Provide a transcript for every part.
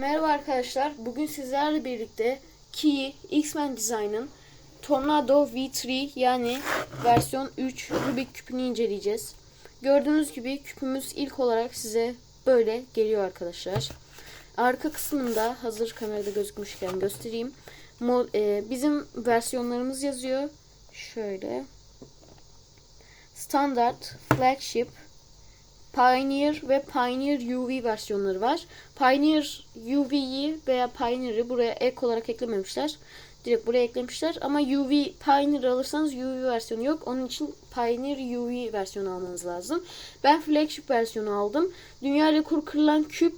Merhaba arkadaşlar. Bugün sizlerle birlikte Key X-Men Design'ın Tornado V3 yani versiyon 3 Rubik küpünü inceleyeceğiz. Gördüğünüz gibi küpümüz ilk olarak size böyle geliyor arkadaşlar. Arka kısmında hazır kamerada gözükmüşken göstereyim. E, bizim versiyonlarımız yazıyor. Şöyle. Standart, Flagship, Pioneer ve Pioneer UV versiyonları var. Pioneer UV'yi veya Pioneer'ı buraya ek olarak eklememişler. Direkt buraya eklemişler. Ama UV Pioneer alırsanız UV versiyonu yok. Onun için Pioneer UV versiyonu almanız lazım. Ben flagship versiyonu aldım. Dünya rekoru kırılan küp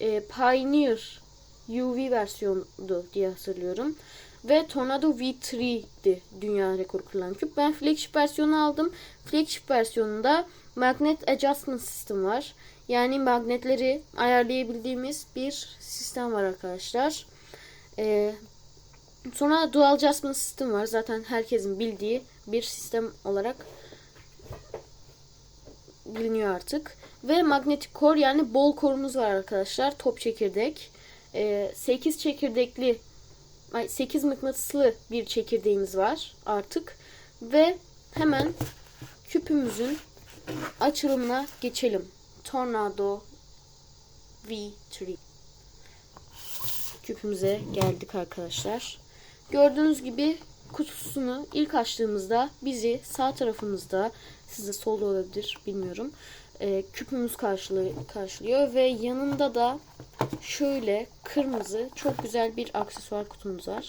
e, Pioneer UV versiyondu diye hatırlıyorum. Ve Tornado V3'di dünya rekoru kırılan küp. Ben flagship versiyonu aldım. Flagship versiyonunda magnet adjustment system var. Yani magnetleri ayarlayabildiğimiz bir sistem var arkadaşlar. Ee, sonra dual adjustment system var. Zaten herkesin bildiği bir sistem olarak biliniyor artık. Ve magnetic core yani bol korumuz var arkadaşlar. Top çekirdek. Ee, 8 çekirdekli 8 mıknatıslı bir çekirdeğimiz var artık. Ve hemen küpümüzün açılımına geçelim. Tornado V3 küpümüze geldik arkadaşlar. Gördüğünüz gibi kutusunu ilk açtığımızda bizi sağ tarafımızda sizde solda olabilir bilmiyorum. E, küpümüz karşılıyor, karşılıyor ve yanında da şöyle kırmızı çok güzel bir aksesuar kutumuz var.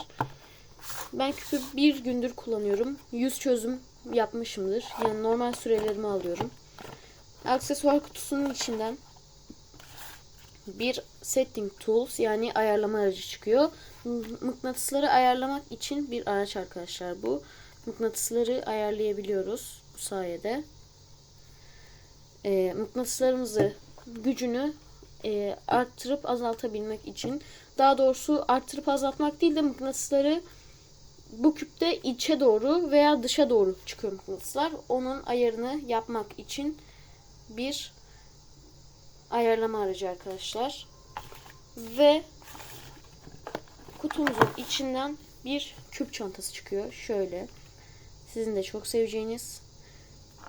Ben küpü bir gündür kullanıyorum. Yüz çözüm yapmışımdır. Yani normal sürelerimi alıyorum. Aksesuar kutusunun içinden bir setting tools yani ayarlama aracı çıkıyor. Mıknatısları ayarlamak için bir araç arkadaşlar bu. Mıknatısları ayarlayabiliyoruz bu sayede. E, mıknatıslarımızı gücünü e, arttırıp azaltabilmek için daha doğrusu arttırıp azaltmak değil de mıknatısları bu küpte içe doğru veya dışa doğru çıkıyor mıknatıslar. Onun ayarını yapmak için bir ayarlama aracı arkadaşlar. Ve kutumuzun içinden bir küp çantası çıkıyor. Şöyle. Sizin de çok seveceğiniz.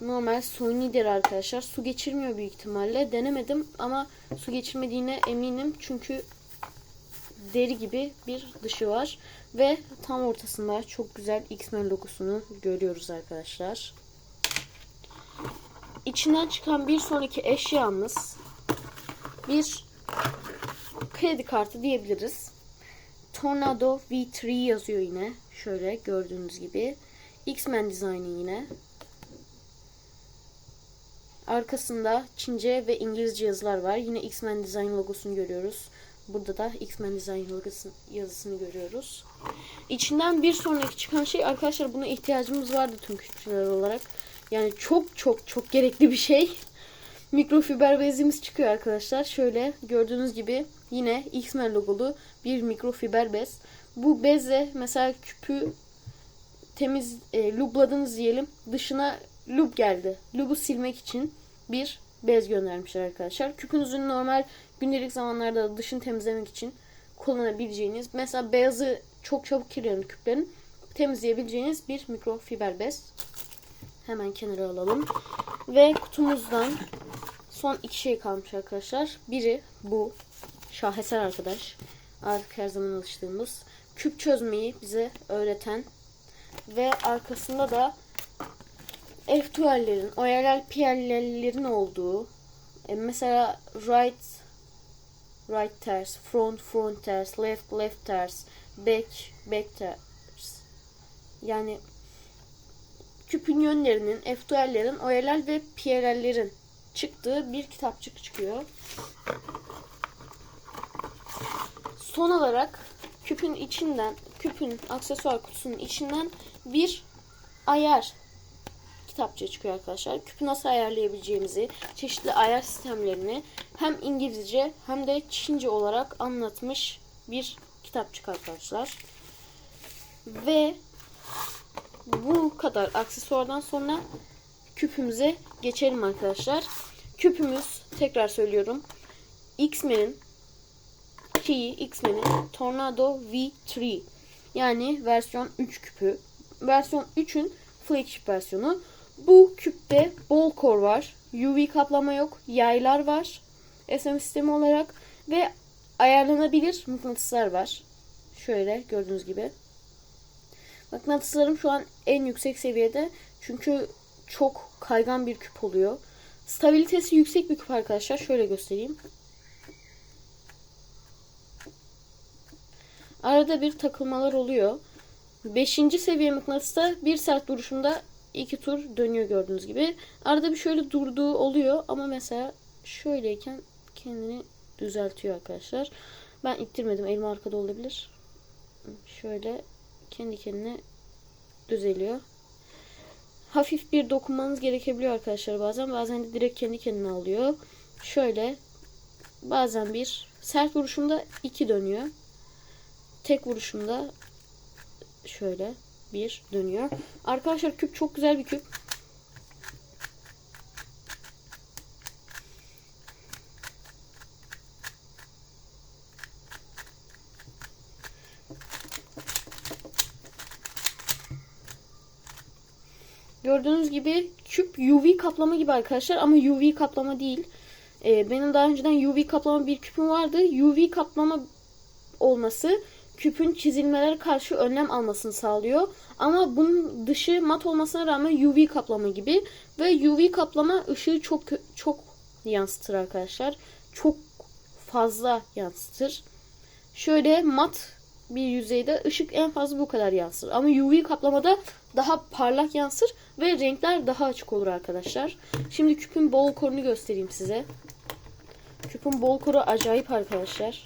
Normal Sony'dir arkadaşlar. Su geçirmiyor büyük ihtimalle. Denemedim ama su geçirmediğine eminim. Çünkü deri gibi bir dışı var. Ve tam ortasında çok güzel X-Men logosunu görüyoruz arkadaşlar. İçinden çıkan bir sonraki eşyamız bir kredi kartı diyebiliriz. Tornado V3 yazıyor yine. Şöyle gördüğünüz gibi. X-Men dizaynı yine. Arkasında Çince ve İngilizce yazılar var. Yine X-Men Design logosunu görüyoruz. Burada da X-Men Design logosu yazısını görüyoruz. İçinden bir sonraki çıkan şey arkadaşlar buna ihtiyacımız vardı tüm küçükler olarak. Yani çok çok çok gerekli bir şey. Mikrofiber bezimiz çıkıyor arkadaşlar. Şöyle gördüğünüz gibi yine X-Men logolu bir mikrofiber bez. Bu bezle mesela küpü temiz e, lubladınız diyelim. Dışına lub geldi. Lubu silmek için bir bez göndermişler arkadaşlar. Küpünüzün normal gündelik zamanlarda dışını temizlemek için kullanabileceğiniz mesela beyazı çok çabuk kirlenen küplerin temizleyebileceğiniz bir mikrofiber bez. Hemen kenara alalım. Ve kutumuzdan son iki şey kalmış arkadaşlar. Biri bu şaheser arkadaş. Artık her zaman alıştığımız küp çözmeyi bize öğreten ve arkasında da F-tuallerin, oyaral piyallerin olduğu e, mesela right right ters, front front ters, left left ters, back back ters. Yani küpün yönlerinin, F-tuallerin, oyaral ve piyallerin çıktığı bir kitapçık çıkıyor. Son olarak küpün içinden, küpün aksesuar kutusunun içinden bir ayar kitapçığı çıkıyor arkadaşlar. Küpü nasıl ayarlayabileceğimizi, çeşitli ayar sistemlerini hem İngilizce hem de Çince olarak anlatmış bir kitapçık arkadaşlar. Ve bu kadar aksesuardan sonra küpümüze geçelim arkadaşlar. Küpümüz tekrar söylüyorum. X-Men'in şeyi X-Men'in Tornado V3 yani versiyon 3 küpü. Versiyon 3'ün flagship versiyonu. Bu küpte bol kor var. UV kaplama yok. Yaylar var. SM sistemi olarak ve ayarlanabilir mıknatıslar var. Şöyle gördüğünüz gibi. Mıknatıslarım şu an en yüksek seviyede. Çünkü çok kaygan bir küp oluyor. Stabilitesi yüksek bir küp arkadaşlar. Şöyle göstereyim. Arada bir takılmalar oluyor. Beşinci seviye mıknatısta bir sert duruşunda iki tur dönüyor gördüğünüz gibi. Arada bir şöyle durduğu oluyor ama mesela şöyleyken kendini düzeltiyor arkadaşlar. Ben ittirmedim. Elim arkada olabilir. Şöyle kendi kendine düzeliyor. Hafif bir dokunmanız gerekebiliyor arkadaşlar bazen. Bazen de direkt kendi kendine alıyor. Şöyle bazen bir sert vuruşumda iki dönüyor. Tek vuruşumda şöyle bir dönüyor. Arkadaşlar küp çok güzel bir küp. Gördüğünüz gibi küp UV kaplama gibi arkadaşlar ama UV kaplama değil. Ee, benim daha önceden UV kaplama bir küpüm vardı. UV kaplama olması küpün çizilmelere karşı önlem almasını sağlıyor. Ama bunun dışı mat olmasına rağmen UV kaplama gibi ve UV kaplama ışığı çok çok yansıtır arkadaşlar. Çok fazla yansıtır. Şöyle mat bir yüzeyde ışık en fazla bu kadar yansır. Ama UV kaplamada daha parlak yansır ve renkler daha açık olur arkadaşlar. Şimdi küpün bol korunu göstereyim size. Küpün bol koru acayip arkadaşlar.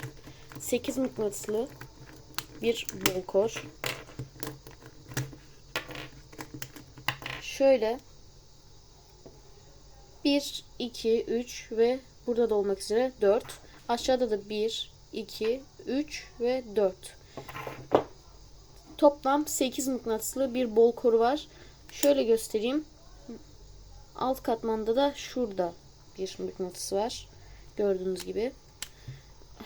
8 mıknatıslı bir bol kor. Şöyle 1, 2, 3 ve burada da olmak üzere 4. Aşağıda da 1, 2, 3 ve 4. Toplam 8 mıknatıslı bir bol koru var. Şöyle göstereyim. Alt katmanda da şurada bir mıknatıs var. Gördüğünüz gibi.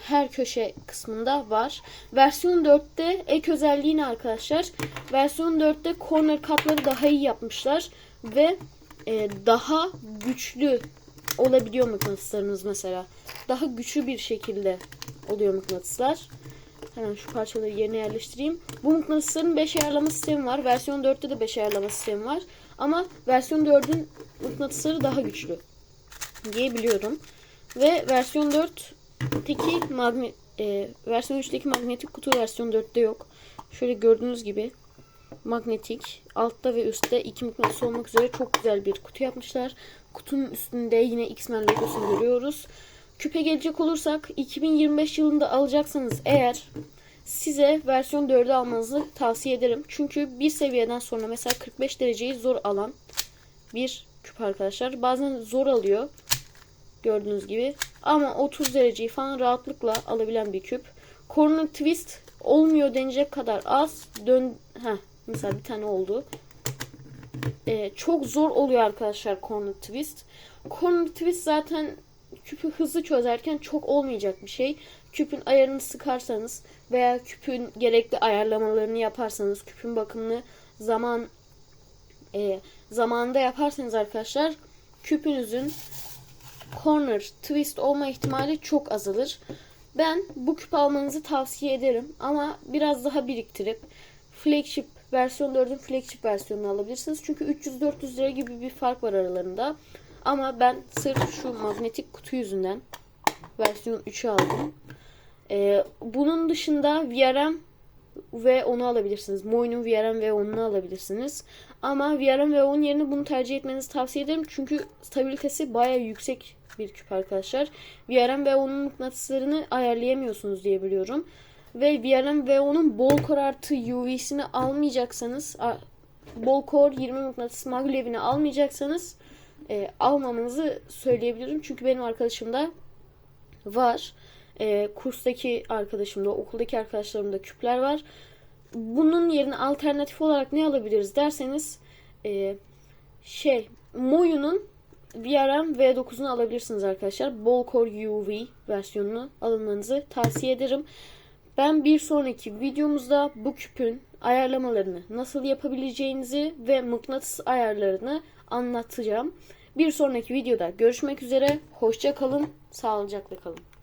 Her köşe kısmında var. Versiyon 4'te ek özelliği ne arkadaşlar? Versiyon 4'te corner katları daha iyi yapmışlar. Ve e, daha güçlü olabiliyor mıknatıslarınız mesela. Daha güçlü bir şekilde oluyor mıknatıslar. Hemen şu parçaları yerine yerleştireyim. Bu mıknatısların 5 ayarlama sistemi var. Versiyon 4'te de 5 ayarlama sistemi var. Ama versiyon 4'ün mıknatısları daha güçlü diye biliyorum. Ve versiyon 4'teki magnet e, versiyon 3'teki magnetik kutu versiyon 4'te yok. Şöyle gördüğünüz gibi magnetik altta ve üstte iki mıknatıs olmak üzere çok güzel bir kutu yapmışlar. Kutunun üstünde yine X-Men logosunu görüyoruz. Küpe gelecek olursak 2025 yılında alacaksanız eğer size versiyon 4'ü almanızı tavsiye ederim. Çünkü bir seviyeden sonra mesela 45 dereceyi zor alan bir küp arkadaşlar. Bazen zor alıyor. Gördüğünüz gibi. Ama 30 dereceyi falan rahatlıkla alabilen bir küp. Corner twist olmuyor denecek kadar az. Dön Heh, mesela bir tane oldu. Ee, çok zor oluyor arkadaşlar corner twist. Corner twist zaten küpü hızlı çözerken çok olmayacak bir şey. Küpün ayarını sıkarsanız veya küpün gerekli ayarlamalarını yaparsanız, küpün bakımını zaman e, zamanında yaparsanız arkadaşlar küpünüzün corner twist olma ihtimali çok azalır. Ben bu küp almanızı tavsiye ederim ama biraz daha biriktirip flagship versiyon 4'ün flagship versiyonunu alabilirsiniz. Çünkü 300-400 lira gibi bir fark var aralarında. Ama ben sırf şu magnetik kutu yüzünden versiyon 3'ü aldım. Ee, bunun dışında VRM ve onu alabilirsiniz. Moy'un VRM ve onu alabilirsiniz. Ama VRM ve onun yerine bunu tercih etmenizi tavsiye ederim. Çünkü stabilitesi baya yüksek bir küp arkadaşlar. VRM ve onun mıknatıslarını ayarlayamıyorsunuz diye biliyorum. Ve VRM ve onun bol kor artı UV'sini almayacaksanız bol kor 20 mıknatıs maglevini almayacaksanız e, almamanızı söyleyebilirim. Çünkü benim arkadaşımda var. E, kurstaki arkadaşımda, okuldaki arkadaşlarımda küpler var. Bunun yerine alternatif olarak ne alabiliriz derseniz e, şey Moyu'nun VRM V9'unu alabilirsiniz arkadaşlar. Bol Core UV versiyonunu alınmanızı tavsiye ederim. Ben bir sonraki videomuzda bu küpün ayarlamalarını nasıl yapabileceğinizi ve mıknatıs ayarlarını anlatacağım. Bir sonraki videoda görüşmek üzere. Hoşça kalın, sağlıcakla kalın.